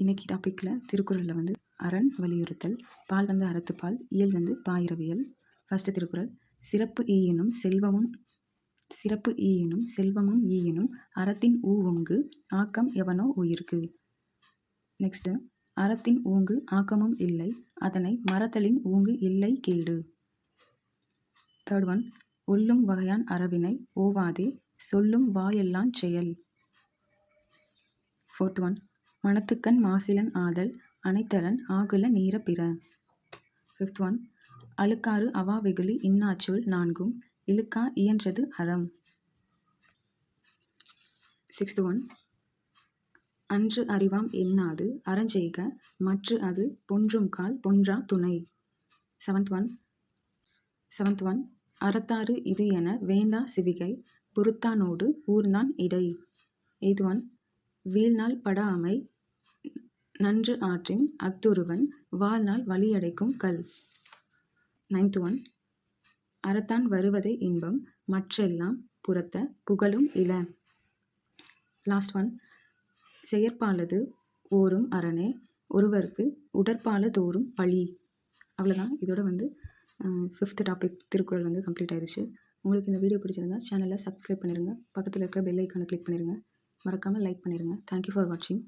இன்னைக்கு டாப்பிக்கில் திருக்குறளில் வந்து அரண் வலியுறுத்தல் பால் வந்து அறத்துப்பால் இயல் வந்து பாயிரவியல். ஃபஸ்ட்டு திருக்குறள் சிறப்பு ஈயினும் செல்வமும் சிறப்பு ஈயினும் செல்வமும் ஈயினும் அறத்தின் ஊ ஊவுங்கு ஆக்கம் எவனோ உயிர்க்கு? நெக்ஸ்ட்டு அறத்தின் ஊங்கு ஆக்கமும் இல்லை அதனை மறத்தலின் ஊங்கு இல்லை கேடு. தேர்ட் ஒன் ஒல்லும் வகையான் அறவினை ஓவாதே சொல்லும் வாயெல்லாம் செயல். ஃபோர்த் ஒன் மனத்துக்கண் மாசிலன் ஆதல் அனைத்தரன் ஆகுல நீர பிற. ஃபிஃப்த் ஒன் அழுக்காறு அவா வெகுளி இன்னாச்சொல் நான்கும். இழுக்கா இயன்றது அறம். சிக்ஸ்த் ஒன் அன்று அறிவாம் எண்ணாது அறஞ்செய்க மற்று அது பொன்றும் கால் பொன்றா துணை. செவன்த் ஒன் செவன்த் ஒன் அறத்தாறு இது என வேண்டா சிவிகை பொறுத்தானோடு ஊர்ந்தான் இடை. எய்த் ஒன் வீழ்நாள் படாமை நன்று ஆற்றின் அஃதொருவன் வாழ்நாள் வழியடைக்கும் கல். நைன்த் ஒன் அறத்தான் வருவதே இன்பம் மற்றெல்லாம் புறத்த புகழும் இல. லாஸ்ட் ஒன் செயற்பாலது ஓரும் அரணே ஒருவருக்கு உடற்பால தோறும் பழி. அவ்வளோதான் இதோட வந்து ஃபிஃப்த் டாபிக் திருக்குறள் வந்து கம்ப்ளீட் ஆயிடுச்சு உங்களுக்கு இந்த வீடியோ பிடிச்சிருந்தா சேனலை சப்ஸ்கிரைப் பண்ணிடுங்க பக்கத்தில் இருக்கிற பெல் ஐக்கானை கிளிக் பண்ணிடுங்க மறக்காமல் லைக் பண்ணிடுங்க தேங்க்யூ ஃபார் வாட்சிங்